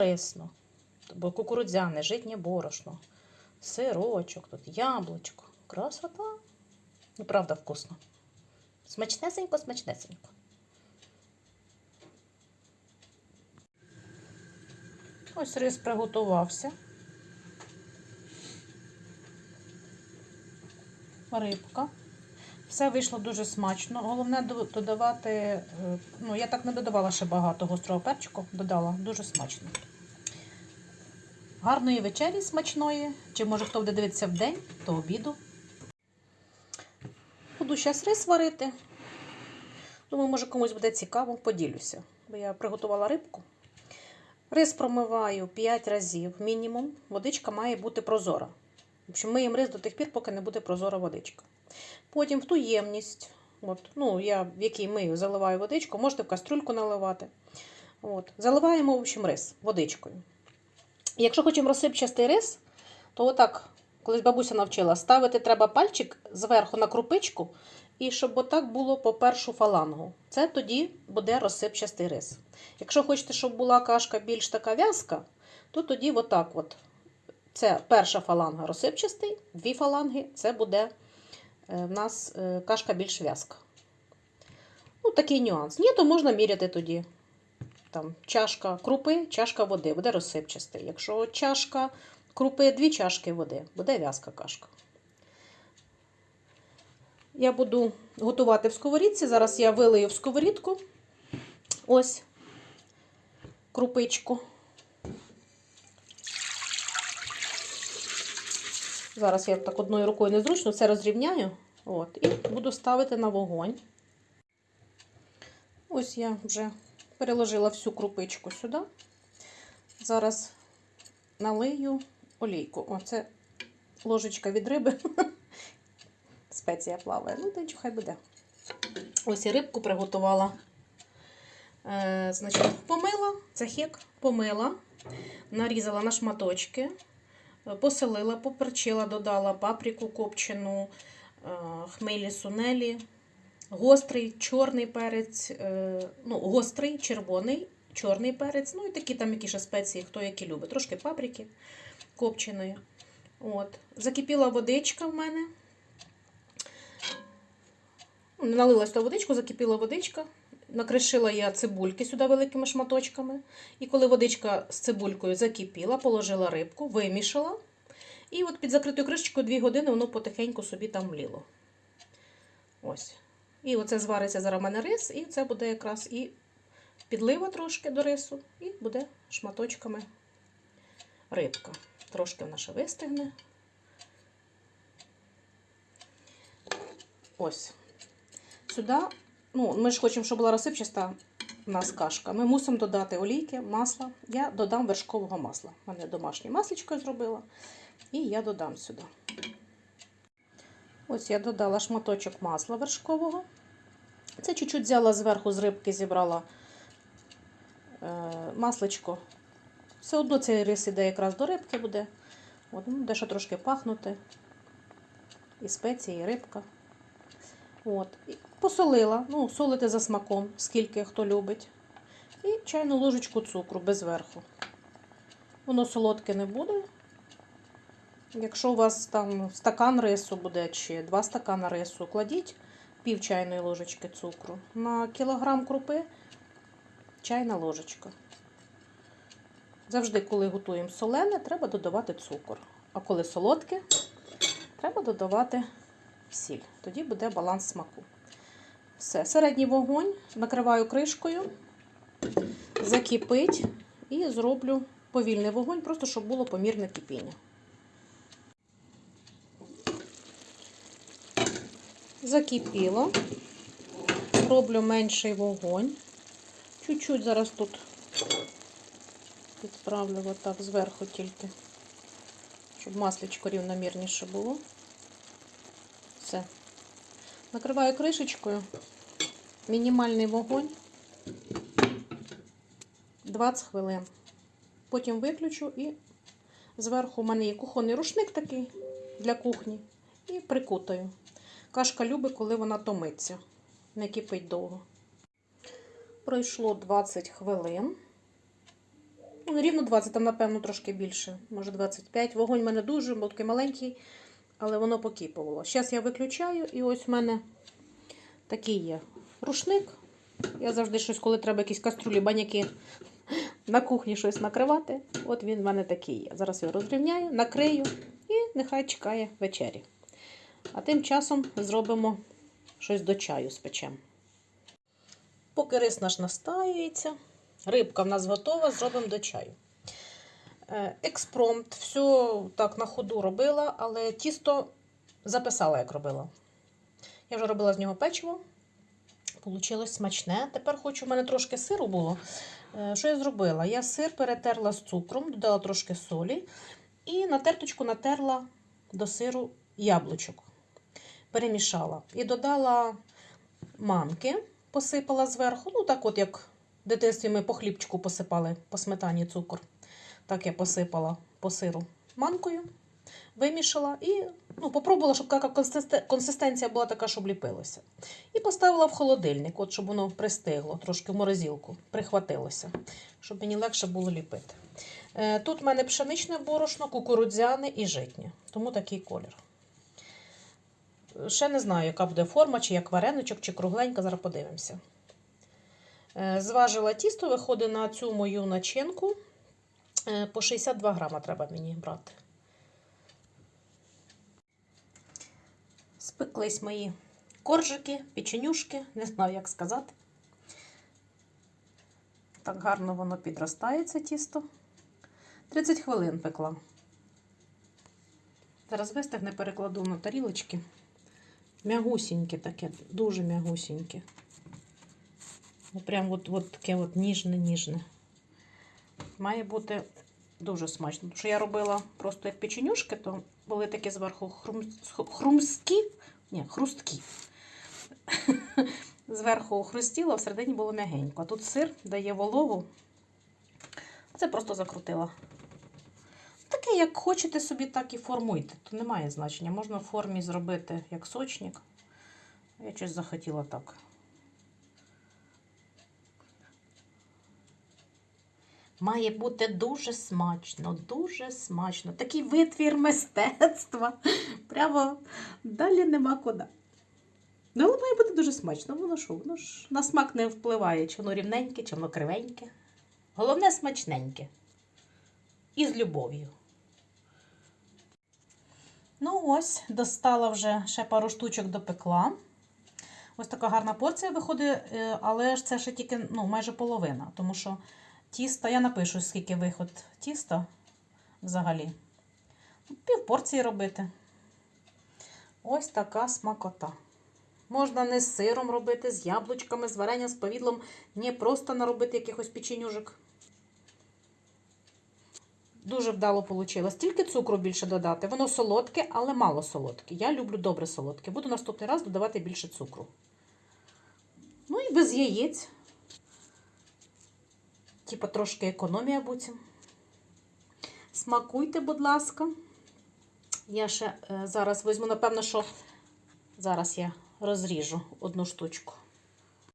Рисно, бо кукурудзяне, житнє борошно, сирочок, тут яблучко. Красота. Ну, правда, вкусно. Смачнесенько, смачнесенько. Ось рис приготувався. Рибка. Все вийшло дуже смачно. Головне додавати, е, ну я так не додавала ще багато гострого перчику, додала дуже смачно. Гарної вечері смачної. Чи може хто буде дивитися в день, то обіду. Буду зараз рис варити. Думаю, може комусь буде цікаво, поділюся. Бо я приготувала рибку. Рис промиваю 5 разів мінімум. Водичка має бути прозора. Общем, миємо рис до тих пір, поки не буде прозора водичка. Потім в ту ємність, от, ну, я в якій мию, заливаю водичку, можете в кастрюльку наливати. От. Заливаємо, в общем, рис водичкою. Якщо хочемо розсипчастий рис, то отак, колись бабуся навчила, ставити треба пальчик зверху на крупичку, і щоб отак було по першу фалангу. Це тоді буде розсипчастий рис. Якщо хочете, щоб була кашка більш така в'язка, то тоді отак от. Це перша фаланга розсипчастий, дві фаланги це буде е, в нас е, кашка більш в'язка. Ну, такий нюанс. Ні, то можна міряти тоді. Там чашка крупи, чашка води, буде розсипчастий. Якщо чашка крупи, дві чашки води, буде в'язка кашка. Я буду готувати в сковорідці. Зараз я вилию в сковорідку. Ось крупичку. Зараз я так одною рукою незручно це розрівняю. От, і буду ставити на вогонь. Ось я вже переложила всю крупичку сюди. Зараз налию олійку. Оце ложечка від риби. Спеція плаває. Ну, та хай буде. Ось і рибку приготувала. Е, значить, помила, це хек, помила, нарізала на шматочки, поселила, поперчила, додала паприку копчену, е, хмелі сунелі, гострий чорний перець, е, ну, гострий, червоний, чорний перець, ну і такі там які ще спеції, хто які любить. Трошки паприки копченої. От. Закипіла водичка в мене. Налилась та водичку, закипіла водичка. Накришила я цибульки сюди великими шматочками. І коли водичка з цибулькою закипіла, положила рибку, вимішала. І от під закритою кришечкою 2 години воно потихеньку собі там вліло. Ось. І оце звариться зараз в мене рис, і це буде якраз і підлива трошки до рису, і буде шматочками рибка. Трошки вона ще вистигне. Ось. Сюди, ну, ми ж хочемо, щоб була розсипчаста у нас кашка. Ми мусимо додати олійки, масла. Я додам вершкового масла. У мене домашнє масличко зробила. І я додам сюди. Ось я додала шматочок масла вершкового. Це чуть-чуть взяла зверху з рибки, зібрала е, масличко. Все одно цей рис іде якраз до рибки буде. От, ну, де ще трошки пахнути. І спеції, і рибка. От. І посолила, ну, солити за смаком, скільки хто любить. І чайну ложечку цукру без верху. Воно солодке не буде. Якщо у вас там стакан рису буде чи два стакана рису, кладіть пів чайної ложечки цукру. На кілограм крупи чайна ложечка. Завжди, коли готуємо солене, треба додавати цукор. А коли солодке, треба додавати сіль. Тоді буде баланс смаку. Все, середній вогонь накриваю кришкою, закипить і зроблю повільний вогонь, просто щоб було помірне кипіння. Закипіло. Роблю менший вогонь. Чуть-чуть зараз тут підправлю отак зверху тільки, щоб масличко рівномірніше було. Все. Накриваю кришечкою. Мінімальний вогонь. 20 хвилин. Потім виключу і зверху у мене є кухонний рушник такий для кухні. І прикутаю. Кашка любить, коли вона томиться, не кипить довго. Пройшло 20 хвилин. Ну, рівно 20, там, напевно, трошки більше, може 25. Вогонь в мене дуже, бо такий маленький, але воно покіпувало. Зараз я виключаю, і ось в мене такий є рушник. Я завжди щось, коли треба якісь каструлі, баняки на кухні щось накривати. От він в мене такий є. Зараз його розрівняю, накрию і нехай чекає вечері. А тим часом зробимо щось до чаю спечемо. Поки рис наш настаюється, рибка в нас готова, зробимо до чаю. Е, Експромт, все так на ходу робила, але тісто записала, як робила. Я вже робила з нього печиво. Получилось смачне. Тепер хочу, в мене трошки сиру було. Е, Що я зробила? Я сир перетерла з цукром, додала трошки солі і на терточку натерла до сиру яблучок. Перемішала. І додала манки, посипала зверху. Ну, так от, як в дитинстві ми по хлібчику посипали по сметані цукор. Так я посипала по сиру манкою, вимішала і ну, попробувала, щоб така консистенція була така, щоб ліпилося. І поставила в холодильник, от, щоб воно пристигло, трошки в морозилку, прихватилося, щоб мені легше було ліпити. Е, Тут в мене пшеничне борошно, кукурудзяне і житнє, тому такий колір. Ще не знаю, яка буде форма, чи як вареничок, чи кругленька, зараз подивимося. Е, Зважила тісто, виходить на цю мою начинку. Е, По 62 грама треба мені брати. Спеклись мої коржики, печенюшки, не знаю, як сказати. Так гарно воно підростає, це тісто. 30 хвилин пекла. Зараз вистигне, перекладу на тарілочки. Мягусіньке таке, дуже мягусіньке. Ну, Прям от, от таке от ніжне-ніжне. Має бути дуже смачно. Тому що я робила просто як печенюшки, то були такі зверху хрум... хрумські, ні, хрусткі. Зверху хрустіло, а всередині було м'ягенько. А тут сир дає вологу. Це просто закрутила. Таке, як хочете собі, так і формуйте. То немає значення. Можна в формі зробити як сочник. Я щось захотіла так. Має бути дуже смачно, дуже смачно. Такий витвір мистецтва. Прямо далі нема куди. Ну, але має бути дуже смачно. Воно що? Воно ж на смак не впливає, чи воно рівненьке, чи воно кривеньке. Головне смачненьке. І з любов'ю. Ну, ось, достала вже ще пару штучок допекла. Ось така гарна порція виходить, е, але ж це ще тільки ну, майже половина, тому що тіста, я напишу, скільки виход тіста взагалі. Пів порції робити. Ось така смакота. Можна не з сиром робити, з яблучками, з варенням, з повідлом, не просто наробити якихось печенюжок. Дуже вдало вийшло. Тільки цукру більше додати. Воно солодке, але мало солодке. Я люблю добре солодке. Буду наступний раз додавати більше цукру. Ну і без яєць. Типа трошки економія буцім. Смакуйте, будь ласка. Я ще е, зараз візьму, напевно, що зараз я розріжу одну штучку.